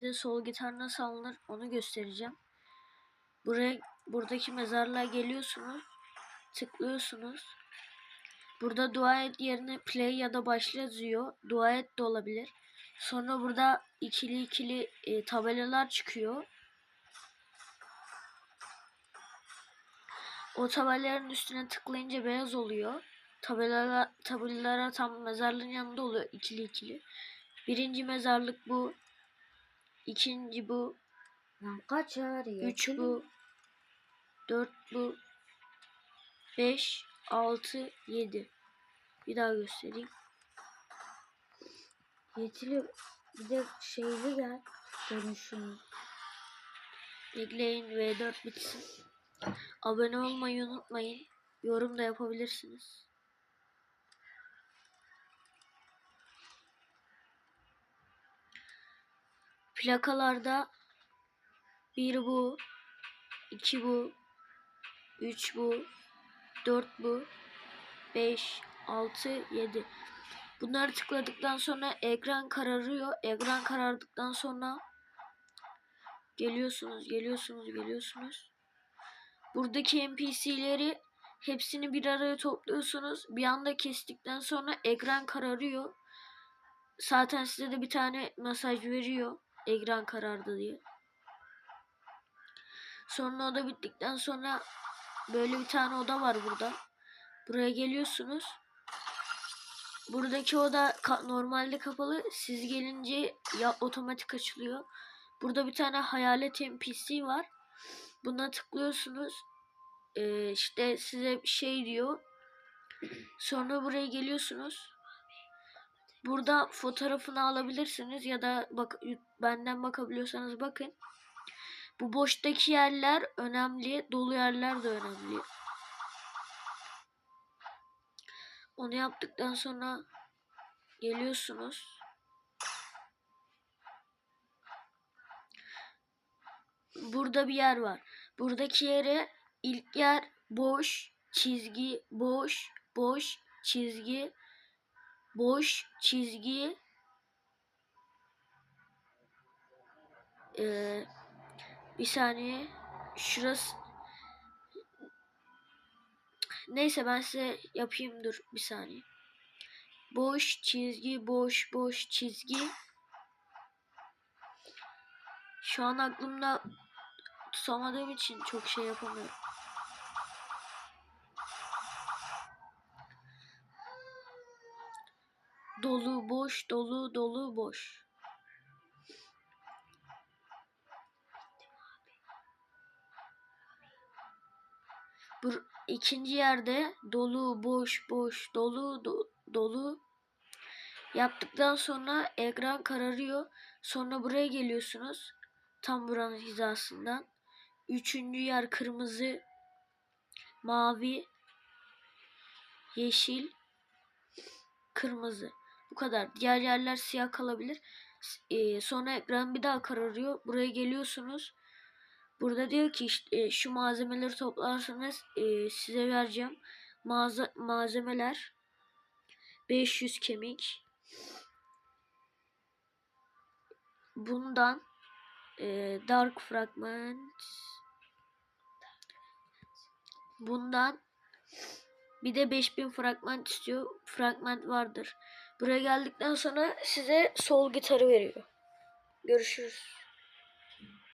Size sol gitar nasıl alınır onu göstereceğim. Buraya buradaki mezarlığa geliyorsunuz. Tıklıyorsunuz. Burada dua et yerine play ya da başla yazıyor. Dua et de olabilir. Sonra burada ikili ikili e, tabelalar çıkıyor. O tabelaların üstüne tıklayınca beyaz oluyor. Tabelalara, tabelalara tam mezarlığın yanında oluyor ikili ikili. Birinci mezarlık bu. İkinci bu. Lan kaç ağrıyor? Üç bu. Dört bu. Beş, altı, yedi. Bir daha göstereyim. Yetili bir de şeyli gel. Dönüşüm. Bekleyin V4 bitsin. Abone olmayı unutmayın. Yorum da yapabilirsiniz. Plakalarda bir bu, iki bu, üç bu, dört bu, beş, altı, yedi. Bunları tıkladıktan sonra ekran kararıyor. Ekran karardıktan sonra geliyorsunuz, geliyorsunuz, geliyorsunuz. Buradaki NPC'leri hepsini bir araya topluyorsunuz. Bir anda kestikten sonra ekran kararıyor. Zaten size de bir tane mesaj veriyor. Ekran karardı diye. Sonra o da bittikten sonra böyle bir tane oda var burada. Buraya geliyorsunuz. Buradaki oda ka- normalde kapalı. Siz gelince ya otomatik açılıyor. Burada bir tane hayalet NPC var. Buna tıklıyorsunuz. Ee, işte size şey diyor. Sonra buraya geliyorsunuz. Burada fotoğrafını alabilirsiniz ya da bak benden bakabiliyorsanız bakın. Bu boştaki yerler önemli, dolu yerler de önemli. Onu yaptıktan sonra geliyorsunuz. Burada bir yer var. Buradaki yere ilk yer boş, çizgi, boş, boş, çizgi, boş, çizgi, ee, bir saniye şurası neyse ben size yapayım dur bir saniye. Boş çizgi boş boş çizgi. Şu an aklımda tutamadığım için çok şey yapamıyorum dolu boş dolu dolu boş Bu ikinci yerde dolu boş boş dolu do- dolu yaptıktan sonra ekran kararıyor. Sonra buraya geliyorsunuz. Tam buranın hizasından. Üçüncü yer kırmızı, mavi, yeşil, kırmızı. Bu kadar. Diğer yerler siyah kalabilir. Eee, sonra ekran bir daha kararıyor. Buraya geliyorsunuz. Burada diyor ki işte e, şu malzemeleri toplarsanız e, size vereceğim. Malze malzemeler 500 kemik. Bundan e, Dark Fragment bundan bir de 5000 fragment istiyor. Fragment vardır. Buraya geldikten sonra size sol gitarı veriyor. Görüşürüz.